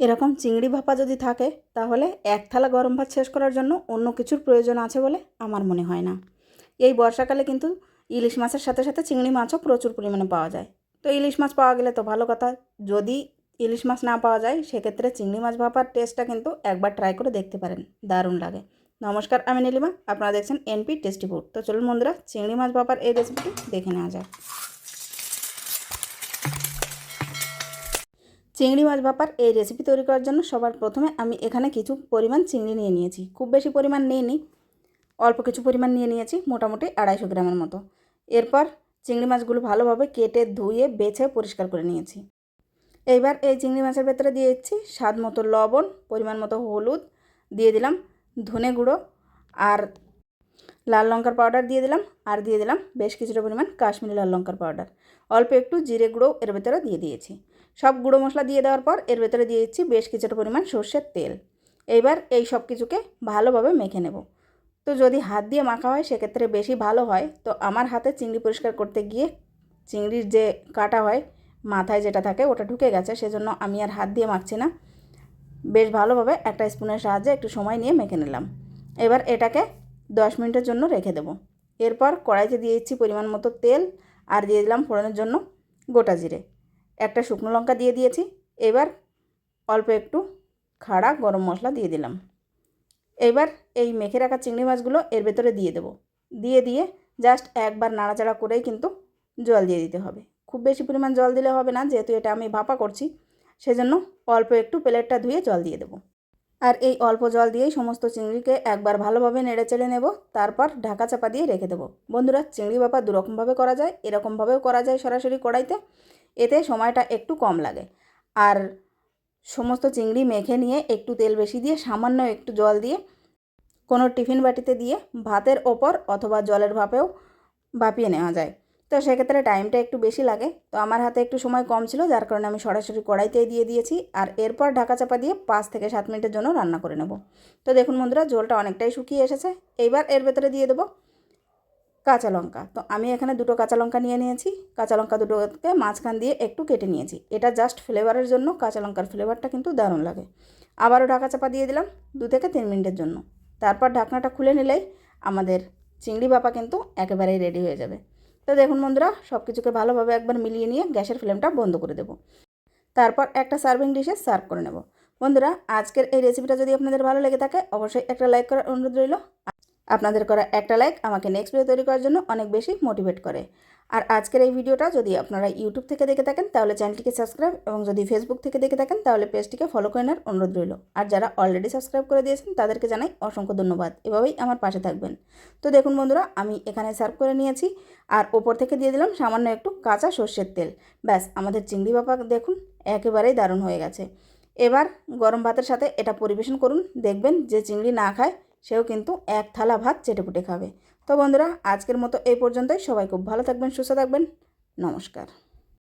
এরকম চিংড়ি ভাপা যদি থাকে, তাহলে এক থালা গরম ভাত শেষ করার জন্য অন্য কিছুর প্রয়োজন আছে বলে আমার মনে হয় না। এই বর্ষাকালে কিন্তু ইলিশ মাছের সাথে সাথে চিংড়ি মাছও প্রচুর পরিমাণে পাওয়া যায়। তো ইলিশ মাছ পাওয়া গেলে তো ভালো কথা, যদি ইলিশ মাছ না পাওয়া যায়, সেক্ষেত্রে চিংড়ি মাছ ভাপার টেস্টটা কিন্তু একবার ট্রাই করে দেখতে পারেন, দারুণ লাগে। নমস্কার, আমি নীলিমা, আপনারা দেখছেন এনপি টেস্টি ফুড তো চলুন বন্ধুরা, চিংড়ি মাছ ভাপার এই রেসিপিটি দেখে নেওয়া যাক। চিংড়ি মাছ ভাপার এই রেসিপি তৈরি করার জন্য সবার প্রথমে আমি এখানে কিছু পরিমাণ চিংড়ি নিয়ে নিয়েছি। খুব বেশি পরিমাণ নিইনি, অল্প কিছু পরিমাণ নিয়ে নিয়েছি, মোটামুটি আড়াইশো গ্রামের মতো। এরপর চিংড়ি মাছগুলো ভালোভাবে কেটে ধুয়ে, বেছে, পরিষ্কার করে নিয়েছি। এইবার এই চিংড়ি মাছের ভেতরে দিয়ে দিচ্ছি স্বাদ মতো লবণ, পরিমাণ মতো হলুদ, দিয়ে দিলাম ধনে গুঁড়ো আর লাল লঙ্কার পাউডার দিয়ে দিলাম আর দিয়ে দিলাম বেশ কিছুটা পরিমাণ কাশ্মীরি লাল লঙ্কার পাউডার অল্প একটু জিরে গুঁড়ো এর ভেতরে দিয়ে দিয়েছি। সব গুঁড়ো মশলা দিয়ে দেওয়ার পর এর ভেতরে দিয়ে দিচ্ছি বেশ কিছুটা পরিমাণ সর্ষের তেল। এইবার এই সব কিছুকে ভালোভাবে মেখে নেব। তো যদি হাত দিয়ে মাখা হয়, সেক্ষেত্রে বেশি ভালো হয়। তো আমার হাতে চিংড়ি পরিষ্কার করতে গিয়ে চিংড়ির যে কাটা হয়, মাথায় যেটা থাকে, ওটা ঢুকে গেছে। সেজন্য আমি আর হাত দিয়ে মাখছি না। বেশ ভালোভাবে একটা স্পুনের সাহায্যে একটু সময় নিয়ে মেখে নিলাম। এবার এটাকে দশ মিনিটের জন্য রেখে দেবো। এরপর কড়াইতে দিয়ে দিচ্ছি পরিমাণ মতো তেল আর দিয়ে দিলাম ফোড়নের জন্য গোটা জিরে। একটা শুকনো লঙ্কা দিয়ে দিয়েছি। এবার অল্প একটু খাড়া গরম মশলা দিয়ে দিলাম। এবার এই মেখে রাখা চিংড়ি মাছগুলো এর ভেতরে দিয়ে দেবো। দিয়ে দিয়ে জাস্ট একবার নাড়াচাড়া করেই কিন্তু জল দিয়ে দিতে হবে। খুব বেশি পরিমাণ জল দিলে হবে না, যেহেতু এটা আমি ভাপা করছি, সেজন্য অল্প একটু প্লেটটা ধুয়ে জল দিয়ে দেবো। আর এই অল্প জল দিয়েই সমস্ত চিংড়িকে একবার ভালোভাবে নেড়ে চেড়ে নেব, তারপর ঢাকা চাপা দিয়ে রেখে দেবো। বন্ধুরা, চিংড়ি ভাপা দুরকমভাবে করা যায়, এরকমভাবেও করা যায় সরাসরি কড়াইতে। এতে সময়টা একটু কম লাগে। আর সমস্ত চিংড়ি মেখে নিয়ে একটু তেল বেশি দিয়ে, সামান্য একটু জল দিয়ে, কোনো টিফিন বাটিতে দিয়ে ভাতের ওপর অথবা জলের ভাপেও ভাপিয়ে নেওয়া যায়। তো সেক্ষেত্রে টাইমটা একটু বেশি লাগে। তো আমার হাতে একটু সময় কম ছিল, যার কারণে আমি সরাসরি কড়াইতেই দিয়ে দিয়েছি। আর এরপর ঢাকা চাপা দিয়ে পাঁচ থেকে সাত মিনিটের জন্য রান্না করে নেব। তো দেখুন বন্ধুরা, ঝোলটা অনেকটাই শুকিয়ে এসেছে। এইবার এর ভেতরে দিয়ে দেবো কাঁচা লঙ্কা। তো আমি এখানে দুটো কাঁচা লঙ্কা নিয়ে নিয়েছি। কাঁচা লঙ্কা দুটোকে মাঝখান দিয়ে একটু কেটে নিয়েছি। এটা জাস্ট ফ্লেভারের জন্য কাঁচা লঙ্কার ফ্লেভারটা কিন্তু দারুণ লাগে। আবারও ঢাকা চাপা দিয়ে দিলাম দু থেকে তিন মিনিটের জন্য। তারপর ঢাকনাটা খুলে নিলেই আমাদের চিংড়ি বাপা কিন্তু একেবারেই রেডি হয়ে যাবে। তো দেখুন বন্ধুরা সব কিছুকে ভালোভাবে একবার মিলিয়ে নিয়ে গ্যাসের ফ্লেমটা বন্ধ করে দেবো। তারপর একটা সার্ভিং ডিশে সার্ভ করে নেব। বন্ধুরা, আজকের এই রেসিপিটা যদি আপনাদের ভালো লেগে থাকে, অবশ্যই একটা লাইক করার অনুরোধ রইল। আপনাদের করা একটা লাইক আমাকে নেক্সট ভিডিও তৈরি করার জন্য অনেক বেশি মোটিভেট করে। আর আজকের এই ভিডিওটা যদি আপনারা ইউটিউব থেকে দেখে থাকেন, তাহলে চ্যানেলটিকে সাবস্ক্রাইব এবং যদি ফেসবুক থেকে দেখে থাকেন, তাহলে পেজটিকে ফলো করে নেওয়ার অনুরোধ রইল। আর যারা অলরেডি সাবস্ক্রাইব করে দিয়েছেন, তাদেরকে জানাই অসংখ্য ধন্যবাদ। এভাবেই আমার পাশে থাকবেন। তো দেখুন বন্ধুরা, আমি এখানে সার্ভ করে নিয়েছি। আর ওপর থেকে দিয়ে দিলাম সামান্য একটু কাঁচা সর্ষের তেল। ব্যাস, আমাদের চিংড়ি বাপা দেখুন একেবারেই দারুণ হয়ে গেছে। এবার গরম ভাতের সাথে এটা পরিবেশন করুন। দেখবেন যে চিংড়ি না খায় সেও কিন্তু এক থালা ভাত চেটেপুটে খাবে। তো বন্ধুরা, আজকের মতো এই পর্যন্তই। সবাই খুব ভালো থাকবেন, সুস্থ থাকবেন। নমস্কার।